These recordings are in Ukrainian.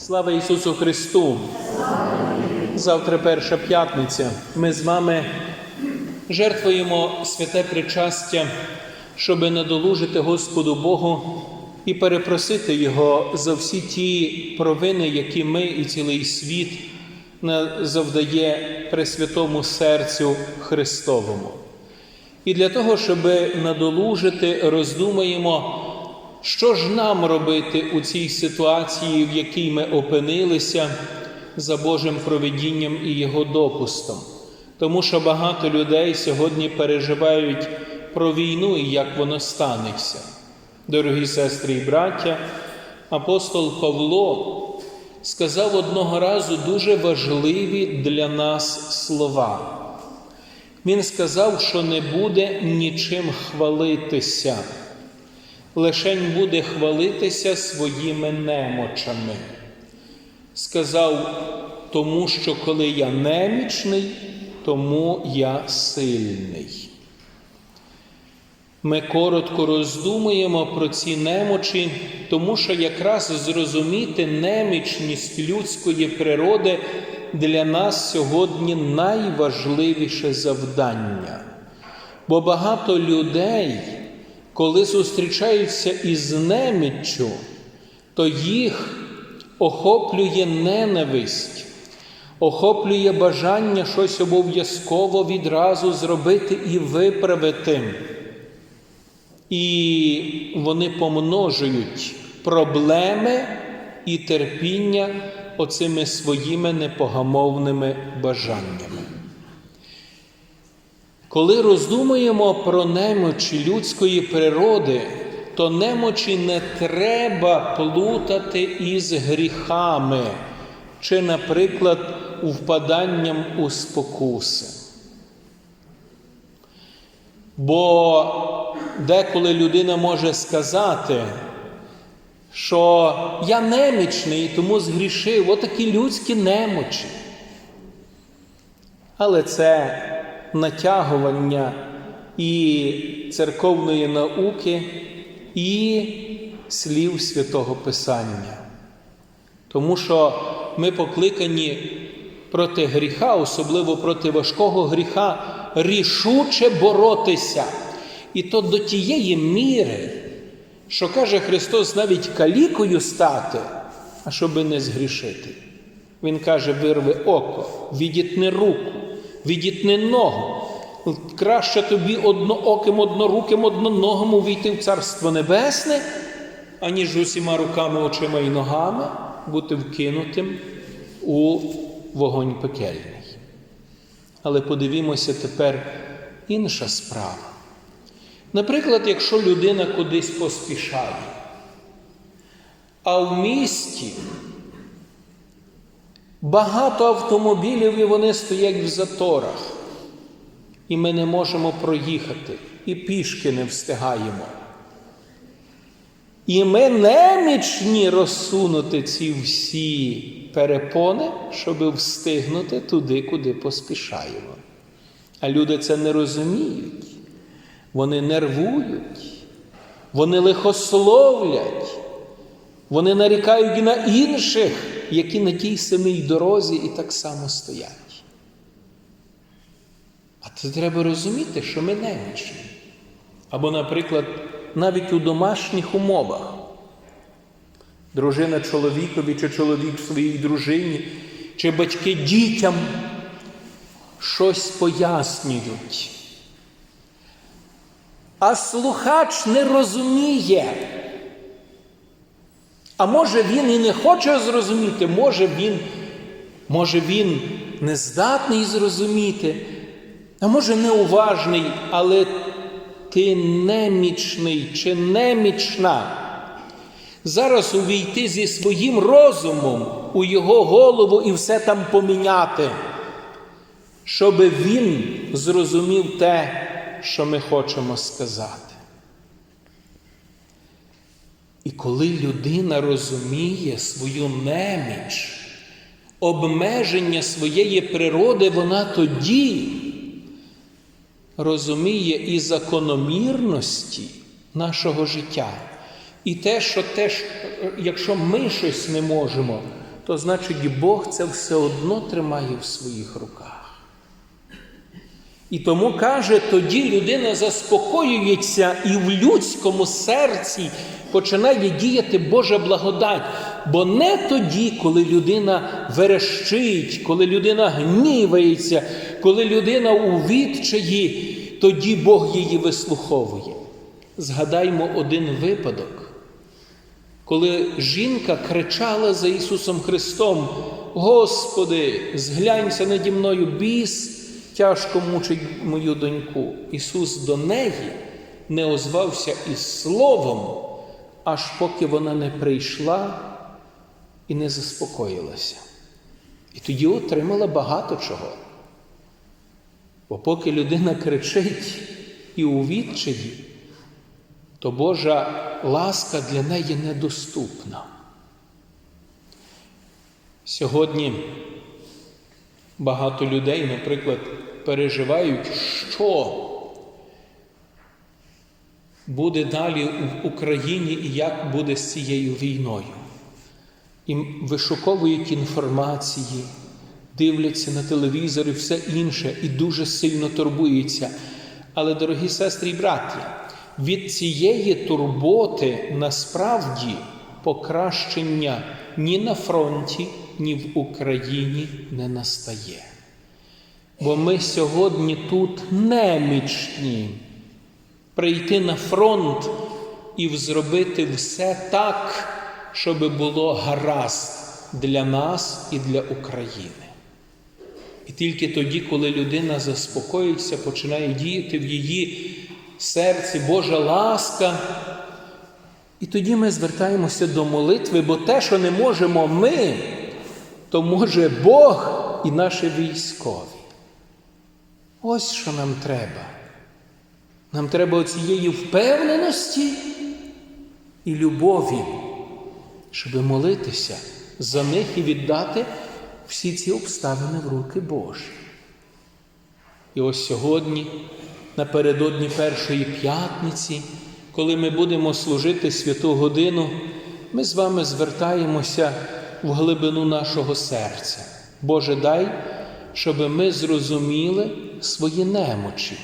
Слава Ісусу Христу! Завтра перша п'ятниця. Ми з вами жертвуємо святе причастя, щоб надолужити Господу Богу і перепросити Його за всі ті провини, які ми і цілий світ завдає Пресвятому серцю Христовому. І для того, щоб надолужити, роздумаємо, що ж нам робити у цій ситуації, в якій ми опинилися за Божим провидінням і Його допустом. Тому що багато людей сьогодні переживають про війну і як воно станеться. Дорогі сестри і браття, апостол Павло сказав одного разу дуже важливі для нас слова. Він сказав, що не буде нічим хвалитися, лишень буде хвалитися своїми немочами. Сказав, тому що коли я немічний, тому я сильний. Ми коротко роздумуємо про ці немочі, тому що якраз зрозуміти немічність людської природи для нас сьогодні найважливіше завдання. Бо багато людей, коли зустрічаються із неміччю, то їх охоплює ненависть, охоплює бажання щось обов'язково відразу зробити і виправити. І вони помножують проблеми і терпіння оцими своїми непогамовними бажаннями. Коли роздумуємо про немочі людської природи, то немочі не треба плутати із гріхами чи, наприклад, впаданням у спокуси. Бо деколи людина може сказати, що я немічний тому згрішив, отакі людські немочі. Але це натягування і церковної науки, і слів Святого Писання. Тому що ми покликані проти гріха, особливо проти важкого гріха, рішуче боротися. І то до тієї міри, що каже Христос, навіть калікою стати, а щоби не згрішити. Він каже: вирви око, відітни руку, відітни ногу. Краще тобі однооким, одноруким, одноногим увійти в Царство Небесне, аніж усіма руками, очима і ногами бути вкинутим у вогонь пекельний. Але подивімося тепер інша справа. Наприклад, якщо людина кудись поспішає, а в місті багато автомобілів і вони стоять в заторах, і ми не можемо проїхати, і пішки не встигаємо. І ми немічні розсунути ці всі перепони, щоб встигнути туди, куди поспішаємо. А люди це не розуміють. Вони нервують, вони лихословлять, вони нарікають і на інших, які на тій самій дорозі і так само стоять. А це треба розуміти, що ми немічні. Або, наприклад, навіть у домашніх умовах. Дружина чоловікові, чи чоловік своїй дружині, чи батьки дітям щось пояснюють. А слухач не розуміє. А може він і не хоче зрозуміти, може він, може він не здатний зрозуміти, а може неуважний, але ти немічний чи немічна. Зараз увійти зі своїм розумом у його голову і все там поміняти, щоб він зрозумів те, що ми хочемо сказати. І коли людина розуміє свою неміч, обмеження своєї природи, вона тоді розуміє і закономірності нашого життя. І те, що те, що, якщо ми щось не можемо, то значить Бог це все одно тримає в своїх руках. І тому каже, тоді людина заспокоюється і в людському серці починає діяти Божа благодать. Бо не тоді, коли людина верещить, коли людина гнівається, коли людина у відчаї, тоді Бог її вислуховує. Згадаймо один випадок, коли жінка кричала за Ісусом Христом: Господи, зглянься наді мною біс, тяжко мучить мою доньку. Ісус до неї не озвався із словом, аж поки вона не прийшла і не заспокоїлася. І тоді отримала багато чого. Бо поки людина кричить і у відчаї, то Божа ласка для неї недоступна. Сьогодні багато людей, наприклад, переживають, що буде далі в Україні і як буде з цією війною. І вишуковують інформації, дивляться на телевізор і все інше, і дуже сильно турбуються. Але, дорогі сестри і браття, від цієї турботи насправді покращення ні на фронті, ні в Україні не настає. Бо ми сьогодні тут немічні прийти на фронт і зробити все так, щоб було гаразд для нас і для України. І тільки тоді, коли людина заспокоїться, починає діяти в її серці Божа ласка. І тоді ми звертаємося до молитви, бо те, що не можемо ми, то може Бог і наші військові. Ось що нам треба. Нам треба цієї впевненості і любові, щоб молитися за них і віддати всі ці обставини в руки Божі. І ось сьогодні, напередодні першої п'ятниці, коли ми будемо служити святу годину, ми з вами звертаємося в глибину нашого серця. Боже, дай, щоб ми зрозуміли свої немочі,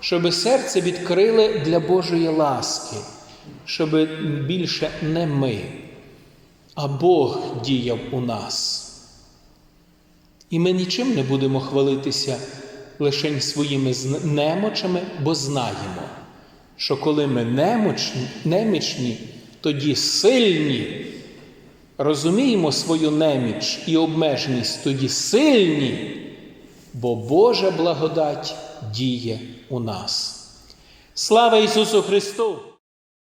щоб серце відкрили для Божої ласки, щоб більше не ми, а Бог діяв у нас. І ми нічим не будемо хвалитися лише своїми немочами, бо знаємо, що коли ми немочні, немічні, тоді сильні, розуміємо свою неміч і обмеженість, тоді сильні, бо Божа благодать діє у нас. Слава Ісусу Христу!